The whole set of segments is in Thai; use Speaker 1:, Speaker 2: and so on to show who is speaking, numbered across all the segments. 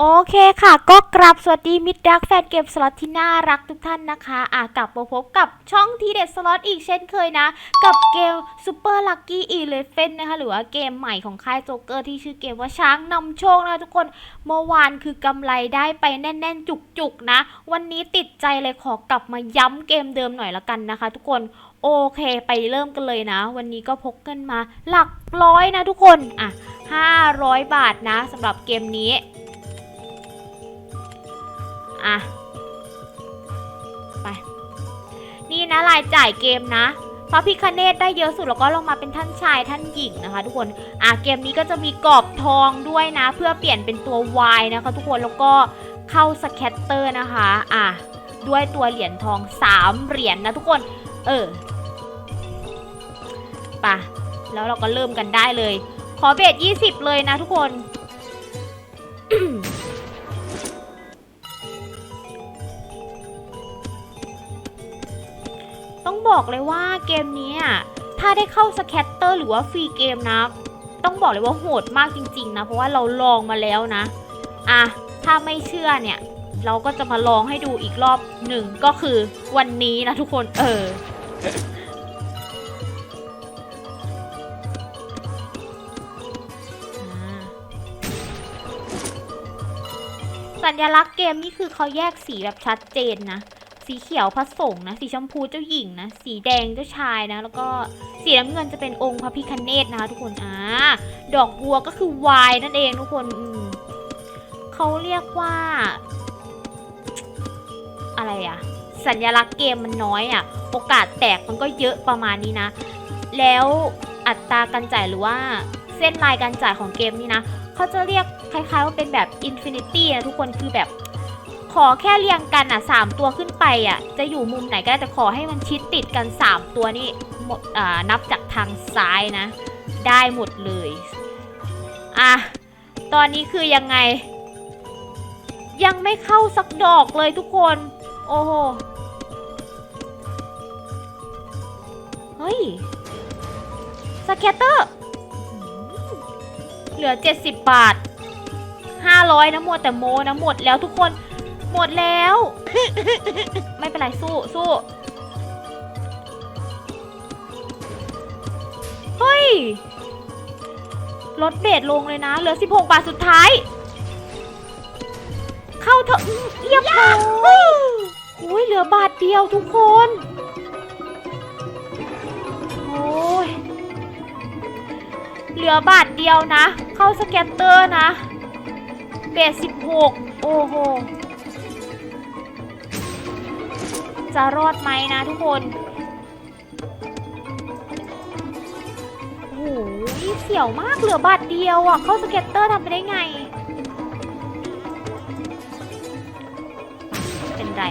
Speaker 1: โอเคค่ะ ก็กราบสวัสดีมิตรรักแฟนเกมสล็อตที่น่ารักทุกท่านนะคะอะกลับมาพบกับช่องทีเด็ดสล็อตอีกเช่นเคยนะ กับเกม Super Lucky e l e p h a n t นะคะ หรือว่าเกมใหม่ของค่ายโจ๊กเกอร์ที่ชื่อเกมว่าช้างนำโชคนะคะทุกคน เมื่อวานคือกำไรได้ไปแน่น ๆ จุก ๆ นะ วันนี้ติดใจเลยขอกลับมาย้ำเกมเดิมหน่อยละกันนะคะ ทุกคนโอเคไปเริ่มกันเลยนะ วันนี้ก็พกเงินมาหลักร้อยนะทุกคนอะ500 บาทนะสำหรับเกมนี้ อะ ไป นี่นะรายจ่ายเกมนะพระพิคเนตได้เยอะสุดแล้วก็ลงมาเป็นท่านชายท่านหญิงนะคะ ทุกคน อะเกมนี้ก็จะมีกรอบทองด้วยนะ เพื่อเปลี่ยนเป็นตัว Y นะคะ ทุกคนแล้วก็เข้าสแคตเตอร์นะคะ อะด้วยตัวเหรียญทอง 3 เหรียญนะทุกคน เออไปะแล้วเราก็เริ่มกันได้เลย ขอเบส20 เลยนะทุกคน ต้องบอกเลยว่าเกมนี้ถ้าได้เข้าสแคตเตอร์หรือว่าฟรีเกมนะ ต้องบอกเลยว่าโหดมากจริงๆนะ เพราะว่าเราลองมาแล้วนะ อะ ถ้าไม่เชื่อเนี่ย เราก็จะมาลองให้ดูอีกรอบหนึ่งก็คือวันนี้นะทุกคนเออสัญลักษณ์เกมนี่คือเขาแยกสีแบบชัดเจนนะ สีเขียวพระสงฆ์นะ สีชมพูเจ้าหญิงนะ สีแดงเจ้าชายนะ แล้วก็สีน้ำเงินจะเป็นองค์พระพิคเนตนะคะทุกคนอ่าดอกบัวก็คือวายนั่นเองทุกคนอืเขาเรียกว่า อะไรอะสัญลักษณ์เกมมันน้อยอะโอกาสแตกมันก็เยอะประมาณนี้นะ แล้วอัตราการจ่ายหรือว่าเส้นลายการจ่ายของเกมนี้นะ เขาจะเรียกคล้ายๆว่าเป็นแบบ Infinity นะทุกคนคือแบบ ขอแค่เรียงกันอะสามตัวขึ้นไปอะ จะอยู่มุมไหนก็ได้แต่ขอให้มันชิดติดกัน 3 ตัวนี่หมดอ่านับจากทางซ้ายนะ ได้หมดเลย อะ ตอนนี้คือยังไง ยังไม่เข้าสักดอกเลยทุกคน โอ้โห เฮ้ย สแกตเตอร์ เหลือ 70 บาท 500นะหมดแต่โมนะหมดแล้วทุกคน หมดแล้ว ไม่เป็นไรสู้สู้เฮ้ยลดเบสลงเลยนะ เหลือ 16 บาทสุดท้าย เข้าเถอะอื้อเรียบร้อยโอ้ยเหลือบาทเดียวทุกคน โอ้ย เหลือบาทเดียวนะ เข้าสแกตเตอร์นะ เบส16 โอ้โห จะรอดไหมนะทุกคนโอ้โหเสี่ยวมากเหลือบาทเดียวอะ เข้าสเก็ตเตอร์ทำไปได้ไง เป็นไร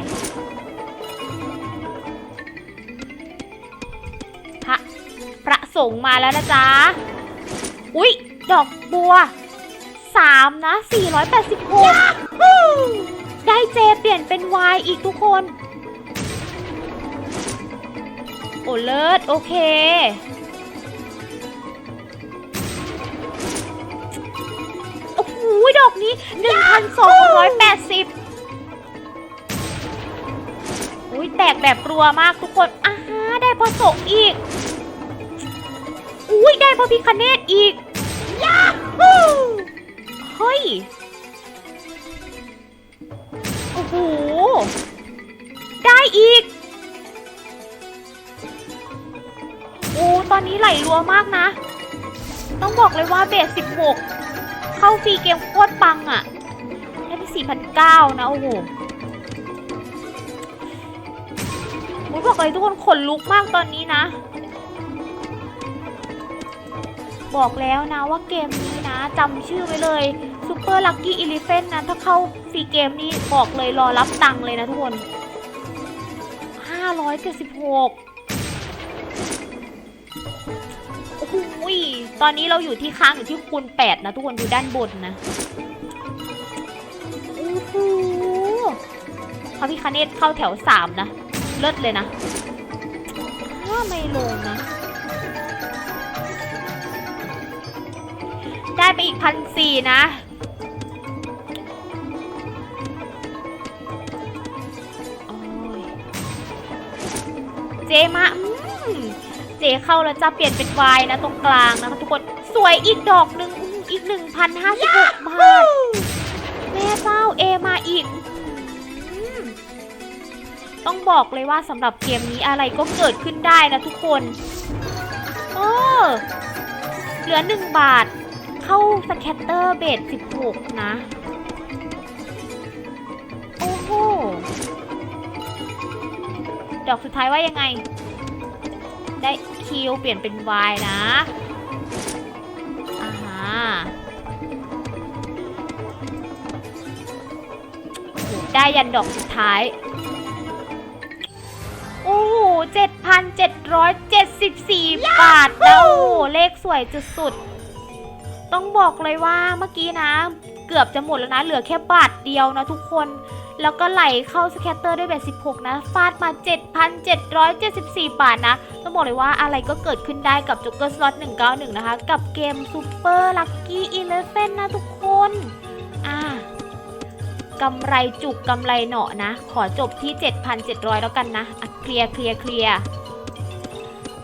Speaker 1: พระพระสงฆ์มาแล้วนะจ๊ะ อุ๊ย ดอกบัว3นะ 486 ได้เจเปลี่ยนเป็น Y อีกทุกคน โอเลิศโอเค โอ้โหดอกนี้ 1,280อุ้ยแตกแบบรัวมากทุกคนอ่าได้พระสงฆ์อีก อุ้ยได้พระพิคเนตอีกยาฮูเฮ้ย โอ้โห ได้อีก อ้ตอนนี้ไหลรัวมากนะ ต้องบอกเลยว่าเบส 16 เข้าฟรีเกมโคตรปังอะ่ะ ได้ไป4,009นะ โอ้โหโอ้ยบอกเลยทุกคนขนลุกมากตอนนี้นะ บอกแล้วนะว่าเกมนี้นะจำชื่อไว้เลย Super Lucky Elephant นะถ้าเข้าฟรีเกมนี้บอกเลยรอรับตังค์เลยนะทุกคน 576 โอ้โหตอนนี้เราอยู่ที่ค้างอยู่ที่คูณแปดนะทุกคนดูด้านบนนะ โอ้โหพระพิคเนตเข้าแถวสามนะ เลิศเลยนะถ้าไม่ลงนะ ได้ไปอีกพันสี่นะเจมะ เข้าแล้วจะเปลี่ยนเป็น Y นะตรงกลางนะคะทุกคนสวยอีกดอกหนึ่งอื้ออีก1,056บหกบาทแม่เจ้า A มาอีก ต้องบอกเลยว่าสำหรับเกมนี้อะไรก็เกิดขึ้นได้นะทุกคนเออเหลือ1บาท เข้าสแคตเตอร์เบส16นะ โอ้โหดอกสุดท้ายว่ายังไง ได้ คิวเปลี่ยนเป็น Y นะอ่าฮะได้ยันดอกสุดท้าย โอ้โห7,774บาทแล้วโอ้โหเลขสวยสุดๆ ต้องบอกเลยว่าเมื่อกี้นะ เกือบจะหมดแล้วนะ เหลือแค่บาทเดียวนะทุกคน แล้วก็ไหลเข้าสแคตเตอร์ด้วยเบส16 นะ ฟาดมา 7,774 บาทนะ ต้องบอกเลยว่าอะไรก็เกิดขึ้นได้กับ Joker Slot 191 นะคะ กับเกม Super Lucky Eleven นะทุกคน อ่ากำไรจุกกำไรเหนาะนะ ขอจบที่ 7,700 แล้วกันนะอะเคลียร์เคลียร์เคลียร์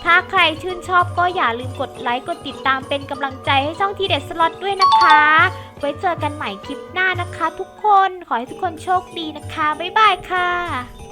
Speaker 1: ถ้าใครชื่นชอบก็อย่าลืมกดไลค์กดติดตามเป็นกำลังใจให้ช่องทีเด็ดสล็อตด้วยนะคะ ไว้เจอกันใหม่คลิปหน้านะคะ ทุกคนขอให้ทุกคนโชคดีนะคะ บ๊ายบายค่ะ